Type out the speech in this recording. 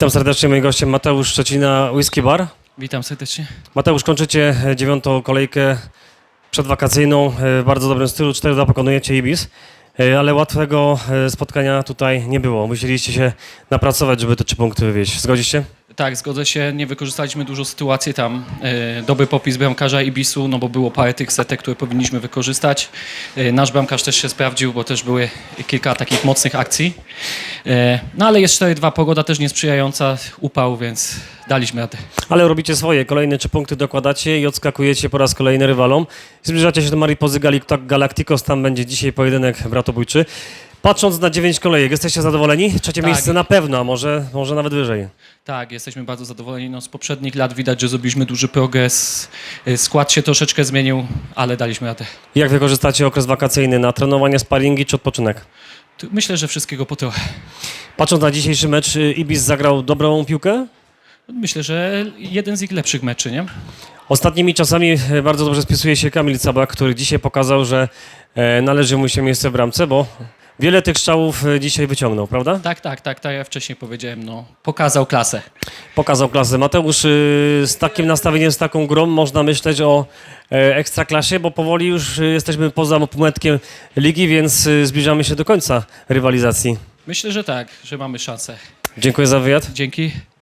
Witam serdecznie moim gościem Mateusz Szczecina Whisky Bar. Witam serdecznie. Mateusz, kończycie dziewiątą kolejkę przedwakacyjną e, w bardzo dobrym stylu. 4-2 pokonujecie Ibis, e, ale łatwego e, spotkania tutaj nie było. Musieliście się napracować, żeby te trzy punkty wywieźć. Zgodzisz się? Tak, zgodzę się. Nie wykorzystaliśmy dużo sytuacji tam. E, dobry popis bramkarza Ibisu, no bo było parę tych setek, które powinniśmy wykorzystać. E, nasz bramkarz też się sprawdził, bo też były kilka takich mocnych akcji. E, no ale jest 4-2, pogoda też niesprzyjająca, upał, więc daliśmy radę. Ale robicie swoje. Kolejne trzy punkty dokładacie i odskakujecie po raz kolejny rywalom. Zbliżacie się do Maripozy Galacticos. Tam będzie dzisiaj pojedynek bratobójczy. Patrząc na dziewięć kolejek, jesteście zadowoleni? Trzecie Tak. miejsce na pewno, a może, może nawet wyżej. Tak, jesteśmy bardzo zadowoleni. No, z poprzednich lat widać, że zrobiliśmy duży progres. E, skład się troszeczkę zmienił, ale daliśmy radę. Jak wykorzystacie okres wakacyjny na trenowanie, sparingi czy odpoczynek? Tu Myślę, że wszystkiego po trochę. Patrząc na dzisiejszy mecz, y, Ibis zagrał dobrą piłkę? Myślę, że jeden z ich lepszych meczy, nie? Ostatnimi czasami e, bardzo dobrze spisuje się Kamil Cabak, który dzisiaj pokazał, że e, należy mu się miejsce w bramce, bo wiele tych strzałów e, dzisiaj wyciągnął, prawda? Tak, tak, tak, tak jak wcześniej powiedziałem, no, pokazał klasę. Pokazał klasę. Mateusz, y, z takim nastawieniem, z taką grą można myśleć o e, ekstraklasie, bo powoli już y, jesteśmy poza półmetkiem ligi, więc y, zbliżamy się do końca rywalizacji. Myślę, że tak, że mamy szansę. Dziękuję za wywiad. Dzięki.